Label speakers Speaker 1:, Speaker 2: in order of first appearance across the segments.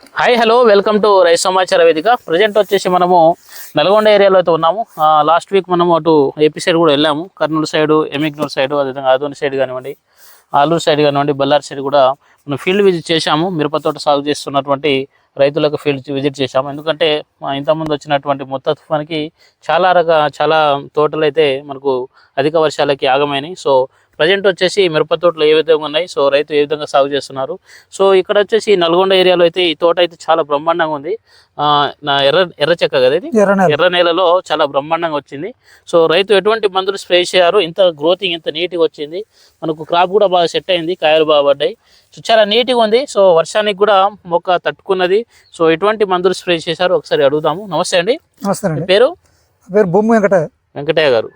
Speaker 1: Hi hello welcome to రైతు సమాచార వేదిక. ప్రజెంట్ వచ్చేసి మనము నల్గొండ ఏరియాలో అయితే ఉన్నాము. లాస్ట్ వీక్ మనము అటు ఏపీ సైడ్ కూడా వెళ్ళాము. కర్నూలు సైడు ఎమిగ్నూరు సైడు అదేవిధంగా ఆదోని సైడ్ కానివ్వండి ఆలూరు సైడ్ కానివ్వండి బళ్ళారి సైడ్ కూడా మనం ఫీల్డ్ విజిట్ చేశాము. మిరప తోట సాగు చేస్తున్నటువంటి రైతులకు ఫీల్డ్ విజిట్ చేశాము. ఎందుకంటే ఇంతకుముందు వచ్చినటువంటి మొత్త తుఫానికి చాలా రక చాలా తోటలు అయితే మనకు అధిక వర్షాలకి ఆగమైనాయి. సో ప్రజెంట్ వచ్చేసి మిరప తోటలు ఏ విధంగా ఉన్నాయి? సో రైతు ఏ విధంగా సాగు చేస్తున్నారు? సో ఇక్కడ వచ్చేసి నల్గొండ ఏరియాలో అయితే ఈ తోట అయితే చాలా బ్రహ్మాండంగా ఉంది. ఆ, నా ఎర్ర ఎర్ర చెక్క కదా ఇది?
Speaker 2: ఎర్ర నేల.
Speaker 1: ఎర్ర నేలలో చాలా బ్రహ్మాండంగా వచ్చింది. సో రైతు ఎటువంటి మందులు స్ప్రే చేయారు ఇంత గ్రోతింగ్ ఇంత నీట్గా వచ్చింది. మనకు క్రాప్ కూడా బాగా సెట్ అయింది కాయలు బాగా పడ్డాయి. సో చాలా నీట్గా ఉంది. సో వర్షానికి కూడా మొక్క తట్టుకున్నది. సో ఎటువంటి మందులు స్ప్రే చేశారు? ఒకసారి అడుగుదాము. నమస్తే అండి.
Speaker 2: నమస్తే
Speaker 1: పేరు?
Speaker 2: పేరు బొమ్మ వెంకట
Speaker 1: వెంకటయ్య గారు.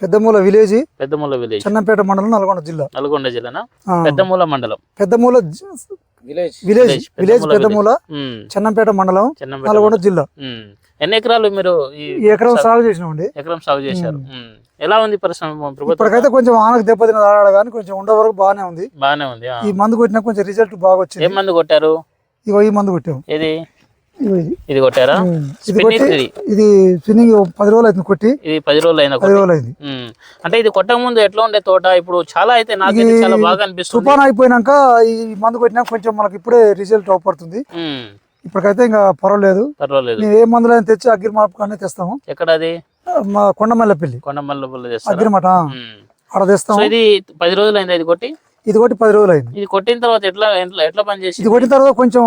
Speaker 2: పెద్దమూల విలేజ్
Speaker 1: పెద్దమూల విలేజ్.
Speaker 2: చెన్నంపేట మండలం నల్గొండ జిల్లా.
Speaker 1: నల్గొండ జిల్లానా?
Speaker 2: ఆ,
Speaker 1: పెద్దమూల మండలం.
Speaker 2: పెద్దమూల
Speaker 1: విలేజ్.
Speaker 2: విలేజ్
Speaker 1: పెద్దమూల
Speaker 2: చెన్నంపేట మండలం నల్గొండ జిల్లా.
Speaker 1: ఎన్ని ఎకరాలు మీరు
Speaker 2: ఎకరం సాగు చేసినామండి.
Speaker 1: ఎకరం సాగు చేశారు. ఎలా ఉంది పరిశ్రమ
Speaker 2: ఇప్పటికైతే కొంచెం ఆనకు దెబ్బతిన ఆడాడు కానీ కొంచెం ఉండే వరకు బాగానే ఉంది.
Speaker 1: బాగానే ఉంది ఆ.
Speaker 2: ఈ మందు కొట్టినా కొంచెం రిజల్ట్ బాగా వచ్చింది
Speaker 1: ఏం మందు కొట్టారు?
Speaker 2: ఇగో ఈ మందు కొట్టాం.
Speaker 1: ఇది
Speaker 2: ఇగో ఇది
Speaker 1: కొట్టారా.
Speaker 2: ఇది
Speaker 1: స్పిన్నింగ్
Speaker 2: పది రోజులు అవుతుంది కొట్టి.
Speaker 1: ఇది పది రోజులు అయిన
Speaker 2: పది రోజులు అయింది.
Speaker 1: అంటే ఇది కొట్టక ముందు ఎట్లా ఉండే తోట? ఇప్పుడు చాలా అయితే
Speaker 2: ఇది
Speaker 1: చాలా బాగా అనిపిస్తుంది.
Speaker 2: తుఫాన్ అయిపోయినాక ఈ మందు కొట్టినా కొంచెం మనకి ఇప్పుడే రిజల్ట్ అవపడుతుంది. ఇప్పటికైతే ఇంకా పర్వాలేదు.
Speaker 1: పర్వాలేదు.
Speaker 2: ఏ మందులైనా తెచ్చి అగ్గిరి మార్పుకానే తెస్తాము.
Speaker 1: ఎక్కడ అది?
Speaker 2: మా కొండమల్లపల్లి.
Speaker 1: కొండమల్లపల్లి
Speaker 2: అగ్రిమట. ఆడ తెస్తాము.
Speaker 1: ఇది పది రోజులు అయింది ఇది కొట్టి?
Speaker 2: ఇది కొట్టి పది రోజులు అయింది
Speaker 1: ఇది కొట్టిన తర్వాత ఎట్లా ఎట్లా ఎట్లా పని చేసి
Speaker 2: ఇది కొట్టిన తర్వాత కొంచెం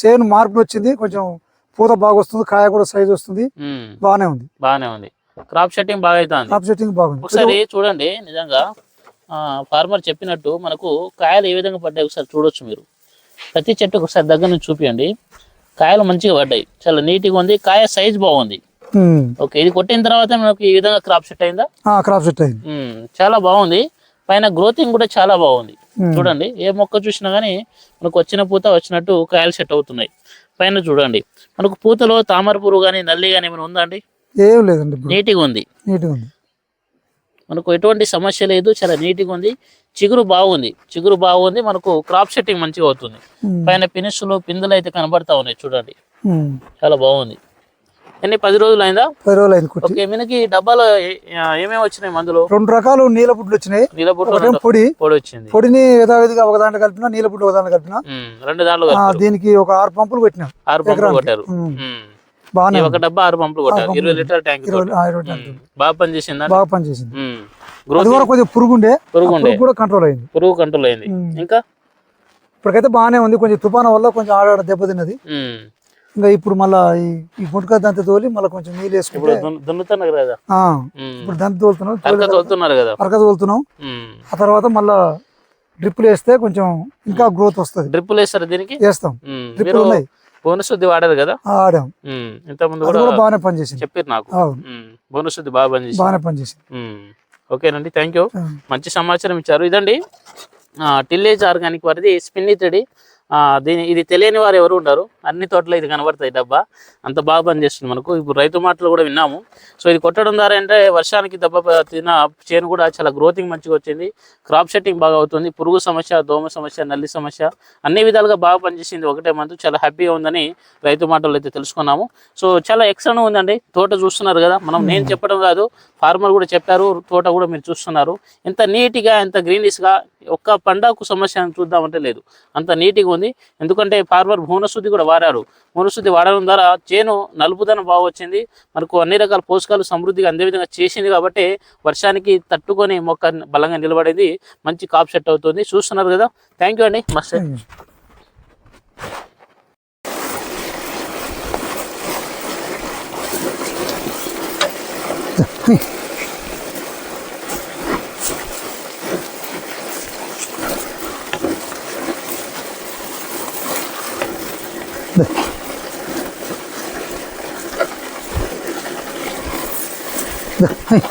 Speaker 2: సేను మార్పులు వచ్చింది కొంచెం పూత బాగా వస్తుంది కాయ కూడా సైజ్ వస్తుంది. బాగానే ఉంది.
Speaker 1: బాగానే ఉంది. క్రాప్ సెట్టింగ్ బాగా అవుతుంది
Speaker 2: టాప్ సెట్టింగ్ బాగుంది.
Speaker 1: ఒకసారి చూడండి నిజంగా ఫార్మర్ చెప్పినట్టు మనకు కాయలు ఏ విధంగా పడ్డాయి ఒకసారి చూడొచ్చు మీరు. ప్రతి చెట్టుకు ఒకసారి దగ్గర నుంచి చూపియండి. కాయలు మంచిగా పడ్డాయి. చాలా నీట్గా ఉంది. కాయ సైజ్ బాగుంది. ఓకే ఇది కొట్టిన తర్వాత మనకు ఈ విధంగా క్రాప్ సెట్ అయిందా?
Speaker 2: క్రాప్ సెట్ అయింది.
Speaker 1: చాలా బాగుంది. పైన గ్రోతింగ్ కూడా చాలా బాగుంది. చూడండి ఏ మొక్క చూసినా కానీ మనకు వచ్చిన పూత వచ్చినట్టు కాయలు సెట్ అవుతున్నాయి. పైన చూడండి మనకు పూతలో తామర పురుగు కానీ నల్లి కానీ ఏమైనా ఉందా అండి?
Speaker 2: ఏం లేదండి
Speaker 1: నీట్గా ఉంది.
Speaker 2: నీట్గా ఉంది.
Speaker 1: మనకు ఎటువంటి సమస్య లేదు చాలా నీట్గా ఉంది. చిగురు బాగుంది. చిగురు బాగుంది మనకు క్రాప్ సెట్టింగ్ మంచిగా అవుతుంది. పైన పినిస్సులు పిందులు అయితే కనబడతా ఉన్నాయి చూడండి. చాలా బాగుంది. ఎన్ని? పది రోజులు అయిందా?
Speaker 2: పది రోజులు అయింది
Speaker 1: ఓకే మనకి డబ్బాలో ఏమేమి వచ్చినాయి మందులు?
Speaker 2: రెండు రకాలు నీలపుడ్లు వచ్చినాయి.
Speaker 1: నీలబుట్టు
Speaker 2: ఒకటేం పొడి.
Speaker 1: పొడి వచ్చింది.
Speaker 2: పొడిని యథావిధిగా ఒక దాంట్లో కలిపినా నీలపుడ్లు ఒక దాంట్లో కలిపినా.
Speaker 1: రెండు దాంట్లో.
Speaker 2: దీనికి ఒక ఆరు పంపులు పెట్టినాం
Speaker 1: ఆరు పంపులు. కొట్టారు.
Speaker 2: బాగానే.
Speaker 1: ఒక డబ్బా ఆరు పంపులు కొట్టారు. ఇరవై లీటర్ ట్యాంక్. బాగా పనిచేసిందా?
Speaker 2: బాగా పనిచేసింది.
Speaker 1: గ్రోత్
Speaker 2: కూడా కూడా కంట్రోల్ అయింది.
Speaker 1: పురుగు కంట్రోల్ అయింది. ఇంకా?
Speaker 2: ఇప్పటికైతే బాగానే ఉంది. కొంచెం తుఫాను వల్ల కొంచెం ఆడాడ దెబ్బతిన్నది. ఇంకా ఇప్పుడు మళ్ళా ఈ గుంటక దంత తోలి మళ్ళీ కొంచెం నీళ్ళు వేసుకుంటే
Speaker 1: దున్నుతున్నారు కదా.
Speaker 2: ఇప్పుడు దంత తోలుతున్నాం
Speaker 1: తోలుతున్నారు కదా.
Speaker 2: అరక తోలుతున్నాం. ఆ తర్వాత మళ్ళా డ్రిప్పులు వేస్తే కొంచెం ఇంకా గ్రోత్ వస్తుంది.
Speaker 1: డ్రిప్పులు వేస్తారు దీనికి?
Speaker 2: వేస్తాం. డ్రిప్పులు
Speaker 1: మీరు
Speaker 2: ఉన్నాయి.
Speaker 1: బోనస్ శుద్ధి వాడారు కదా?
Speaker 2: ఆడాం.
Speaker 1: ఇంత ముందు కూడా
Speaker 2: బాగానే పనిచేసింది.
Speaker 1: చెప్పారు నాకు. బోనస్ శుద్ధి బాగా పనిచేసింది.
Speaker 2: బాగానే పనిచేసింది.
Speaker 1: ఓకేనండి థ్యాంక్ యూ మంచి సమాచారం ఇచ్చారు. ఇదండి టిల్లేజ్ ఆర్గానిక్ వారిది స్పిన్నితడి దీని ఇది తెలియని వారు ఎవరు ఉండరు. అన్ని తోటలో ఇది కనబడతాయి డబ్బా. అంత బాగా పనిచేస్తుంది మనకు. ఇప్పుడు రైతు మాటలు కూడా విన్నాము. సో ఇది కొట్టడం ద్వారా అంటే వర్షానికి దెబ్బ తిన్న చేను కూడా చాలా గ్రోతింగ్ మంచిగా వచ్చింది. క్రాప్ సెట్టింగ్ బాగా అవుతుంది. పురుగు సమస్య దోమ సమస్య నల్లి సమస్య అన్ని విధాలుగా బాగా పనిచేసింది ఒకటే మంత్. చాలా హ్యాపీగా ఉందని రైతు మాటలు అయితే తెలుసుకున్నాము. సో చాలా ఎక్సలెంట్ ఉందండి. తోట చూస్తున్నారు కదా. మనం నేను చెప్పడం కాదు. ఫార్మర్ కూడా చెప్పారు. తోట కూడా మీరు చూస్తున్నారు. ఎంత నీట్గా ఎంత గ్రీనిష్గా ఒక్క పండగకు సమస్య అని చూద్దామంటే లేదు. అంత నీట్గా ఉంది. ఎందుకంటే ఫార్మర్ భువనశుద్ధి కూడా వాడారు. భువనశుద్ధి వాడడం ద్వారా చేను నలుపుదనం బాగా వచ్చింది. మనకు అన్ని రకాల పోషకాలు సమృద్ధిగా అందే విధంగా చేసింది కాబట్టి వర్షానికి తట్టుకొని మొక్క బలంగా నిలబడేది. మంచి కాప్ సెట్ అవుతుంది. చూస్తున్నారు కదా. థ్యాంక్ యూ అండి. మస్త్
Speaker 2: はい。